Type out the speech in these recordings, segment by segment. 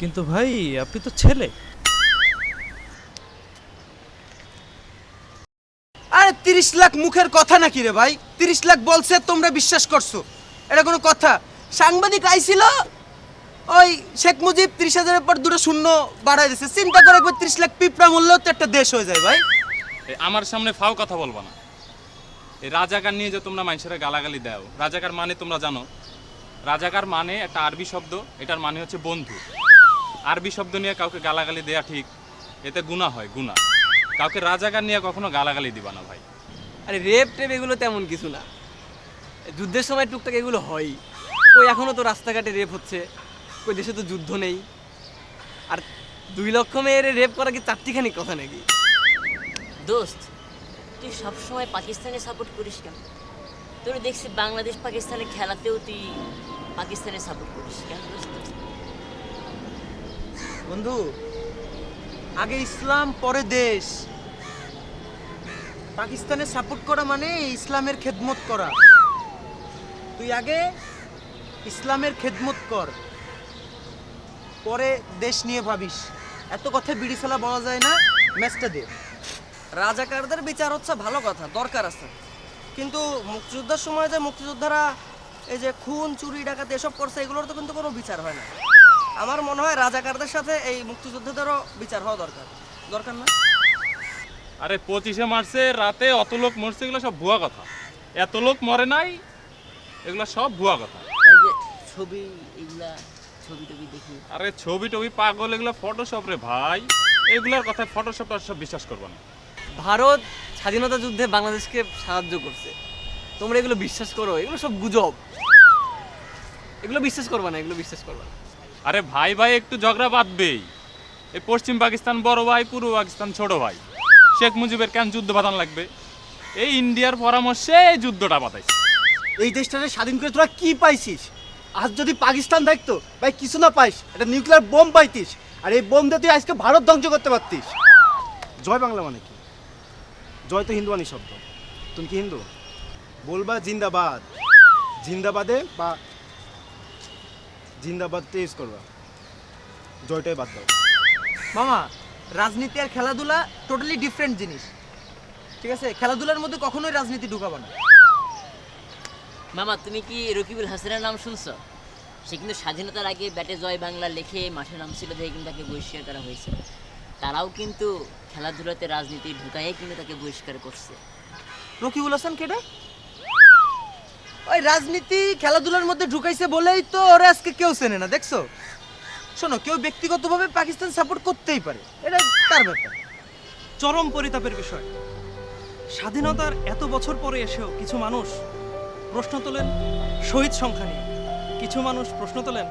কিন্তু ভাই আপনি তো ছেলে। আরে তিরিশ লাখ মুখের কথা নাকি রে ভাই? তিরিশ লাখ বলছে তোমরা বিশ্বাস করছ। এটা কোনো কথা। সাংবাদিক আইছিল ওই শেখ মুজিব ত্রিশ হাজারের পর দুটো শূন্য বাড়াই দিছে। চিন্তা করে একবার ত্রিশ লাখ পিঁপড়া মূল্য তো একটা দেশ হয়ে যায় ভাই। আমার সামনে ফাও কথা বলব না। এই রাজাকার নিয়ে যে তোমরা মানুষেরা গালাগালি দাও রাজাকার মানে তোমরা জানো? রাজাকার মানে একটা আরবি শব্দ এটার মানে হচ্ছে বন্ধু। আরবি শব্দ নিয়ে কাউকে গালাগালি দেয়া ঠিক এতে গুণা হয় গুণা কাউকে রাজাকার নিয়ে কখনো গালাগালি দিবা না ভাই। আরে রেপ টেপ এগুলো তেমন কিছু না। যুদ্ধের সময় টুকটাক এগুলো হয়। কই এখনও তো রাস্তাঘাটে রেপ হচ্ছে কই দেশে তো যুদ্ধ নেই। আর দুই লক্ষ মেয়ের রেপ করা কি চারটিখানি কথা নাকি? দোস্ত তুই সবসময় পাকিস্তানে সাপোর্ট করিস কেন? তোর দেখছি বাংলাদেশ পাকিস্তানের খেলাতেও তুই পাকিস্তানে সাপোর্ট করিস কেন দোস্ত? বন্ধু, আগে ইসলাম, পরে দেশ। পাকিস্তানে সাপোর্ট করা মানে ইসলামের খেদমত করা। তুই আগে ইসলামের খেদমত কর। পরে দেশ নিয়ে ভাবিস। এত কথা বিড়ি ফেলা বলা যায় না, ম্যাচটা দে। রাজাকারদের বিচার হচ্ছে ভালো কথা, দরকার আছে। কিন্তু মুক্তিযুদ্ধের সময় যে মুক্তিযোদ্ধারা এই যে খুন, চুরি, ডাকাতি এসব করছে, এগুলোর তো কিন্তু কোনো বিচার হয় না। আমার মনে হয় রাজাকারদের সাথে এই মুক্তিযোদ্ধাদেরও বিচার হওয়া দরকার। দরকার না আরে পঁচিশে মার্চে রাতে অত লোক মরছে এগুলো সব ভুয়া কথা। এত লোক মরে নাই এগুলো সব ভুয়া কথা। এই যে ছবি এগুলা ছবি টবি দেখি। আরে ছবি টবি পাগল এগুলো ফটোশপ রে ভাই। এগুলোর কথা ফটোশপ সব বিশ্বাস করব না। ভারত স্বাধীনতা যুদ্ধে বাংলাদেশকে সাহায্য করছে। তোমরা এগুলো বিশ্বাস করো এগুলো সব গুজব। এগুলো বিশ্বাস করবা না এগুলো বিশ্বাস করবা না। আরে ভাই ভাই একটু ঝগড়া বাঁধবেই এই পশ্চিম পাকিস্তান বড় ভাই পূর্ব পাকিস্তান ছোট ভাই। শেখ মুজিবের কেন যুদ্ধ বাঁধান লাগবে? এই ইন্ডিয়ার পরামর্শে এই যুদ্ধটা বাতাইছে এই দেশটাকে স্বাধীন করে তোরা কি পাইছিস? আজ যদি পাকিস্তান থাকতো ভাই কিছু না পাইস একটা নিউক্লিয়ার বোম পাইতিস আর এই বোম দিয়ে তুই আজকে ভারত ধ্বংস করতে পারতিস। জয় বাংলা মানে কি? জয় তো হিন্দুয়ানি শব্দ। তুমি কি হিন্দু? বলবা জিন্দাবাদ। জিন্দাবাদে বা জিন্দাবাদটা ইউজ করবা। জয়টাই বাদ দাও। মামা রাজনীতি আর খেলাধুলা টোটালি ডিফারেন্ট জিনিস। ঠিক আছে? খেলাধুলার মধ্যে কখনোই রাজনীতি ঢুকাবো না। মামা তুমি কি রকিবুল হাসানের নাম শুনছো? সে কিন্তু স্বাধীনতার আগে ব্যাটে জয় বাংলা লিখে মাঠে নামছিল দেখে কিন্তু তাকে বহিষ্কার করা হয়েছে। তারাও কিন্তু খেলাধুলাতে রাজনীতি ঢুকাইয়ে কিন্তু তাকে বহিষ্কার করছে। রকিবুল হাসান কেটে ওই রাজনীতি খেলাধুলার মধ্যে ঢুকাইছে বলেই তো ওরা আজকে কেউ চেনে না, দেখছ? শোনো, কেউ ব্যক্তিগতভাবে পাকিস্তান সাপোর্ট করতেই পারে, এটা তার ব্যাপার। চরম পরিতাপের বিষয়। স্বাধীনতার এত বছর পরে এসেও কিছু মানুষ প্রশ্ন তোলেন শহীদ সংখ্যা নিয়ে। কিছু মানুষ প্রশ্ন তোলেন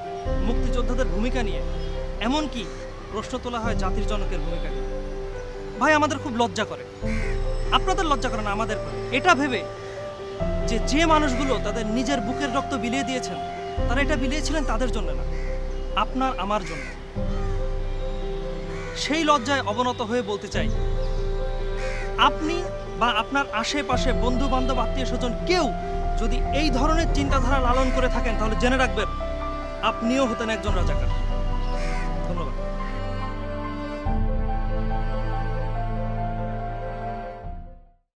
মুক্তিযোদ্ধাদের ভূমিকা নিয়ে। এমনকি প্রশ্ন তোলা হয় জাতির জনকের ভূমিকা নিয়ে। ভাই, আমাদের খুব লজ্জা করে। আপনাদের লজ্জা করে না, আমাদের এটা ভেবে যে যে মানুষগুলো তাদের নিজের বুকের রক্ত বিলিয়ে দিয়েছেন, তারা এটা বিলিয়েছিলেন তাদের জন্য না, আপনার, আমার জন্য। সেই লজ্জায় অবনত হয়ে বলতে চাই, আপনি বা আপনার আশেপাশে বন্ধু বান্ধব আত্মীয় স্বজন কেউ যদি এই ধরনের চিন্তাধারা লালন করে থাকেন, তাহলে জেনে রাখবেন, আপনিও হতেন একজন রাজাকার।